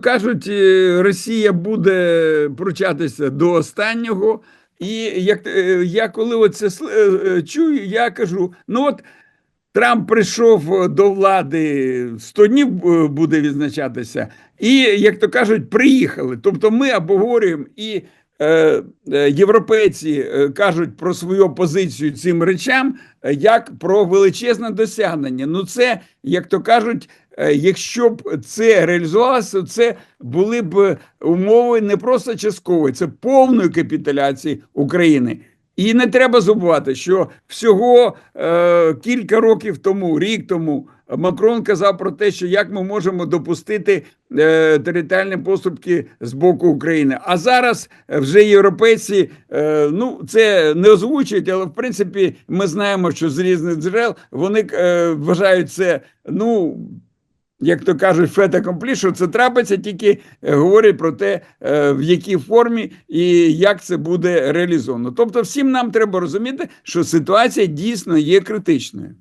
кажуть, е, Росія буде пручатися до останнього. І як е, я коли оце е, чую, я кажу: ну от Трамп прийшов до влади 100 днів буде відзначатися, і як то кажуть, приїхали. Тобто, ми обговорюємо і. Е, е, Європейці е, кажуть про свою позицію цим речам як про величезне досягнення. Ну, це, як то кажуть, якщо б це реалізувалося, це були б умови не просто часткової, це повної капітуляції України. І не треба забувати, що всього е, кілька років тому, рік тому, Макрон казав про те, що як ми можемо допустити е, територіальні поступки з боку України. А зараз вже європейці е, ну це не озвучують, але в принципі ми знаємо, що з різних джерел вони е, вважають це ну. Як то кажуть, фета що це трапиться, тільки говорить говорять про те, е, в якій формі і як це буде реалізовано. Тобто, всім нам треба розуміти, що ситуація дійсно є критичною.